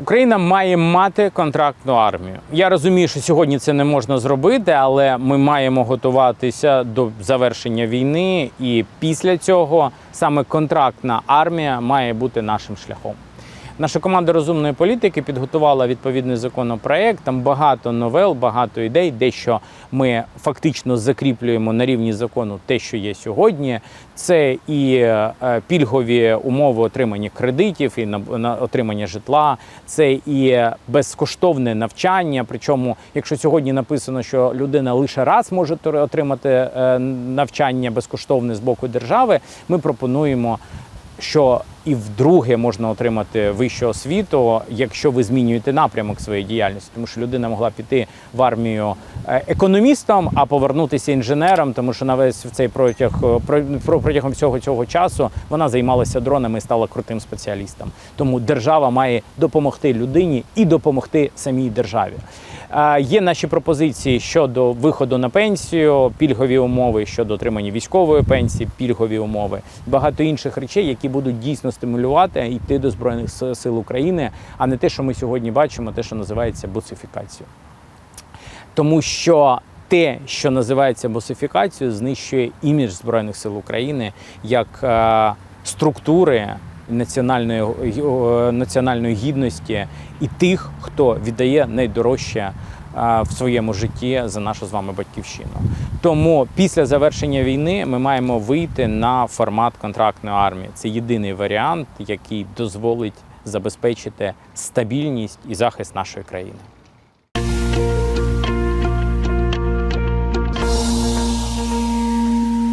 Україна має мати контрактну армію. Я розумію, що сьогодні це не можна зробити, але ми маємо готуватися до завершення війни, і після цього саме контрактна армія має бути нашим шляхом. Наша команда розумної політики підготувала відповідний законопроект. Там багато новел, багато ідей, дещо ми фактично закріплюємо на рівні закону те, що є сьогодні. Це і е, пільгові умови отримання кредитів, і на, отримання житла, це і безкоштовне навчання. Причому, якщо сьогодні написано, що людина лише раз може отримати е, навчання безкоштовне з боку держави, ми пропонуємо що і вдруге можна отримати вищу освіту, якщо ви змінюєте напрямок своєї діяльності, тому що людина могла піти в армію е, економістом, а повернутися інженером, тому що на весь в цей протяг е, про- про- протягом всього цього часу вона займалася дронами і стала крутим спеціалістом. Тому держава має допомогти людині і допомогти самій державі. Е, Є наші пропозиції щодо виходу на пенсію, пільгові умови щодо отримання військової пенсії, пільгові умови, багато інших речей, які будуть дійсно стимулювати йти до збройних сил України, а не те, що ми сьогодні бачимо, те, що називається буцифікацією. Тому що те, що називається босифікацією, знищує імідж Збройних сил України як е, структури національної, е, національної гідності і тих, хто віддає найдорожче в своєму житті за нашу з вами батьківщину. Тому після завершення війни ми маємо вийти на формат контрактної армії. Це єдиний варіант, який дозволить забезпечити стабільність і захист нашої країни.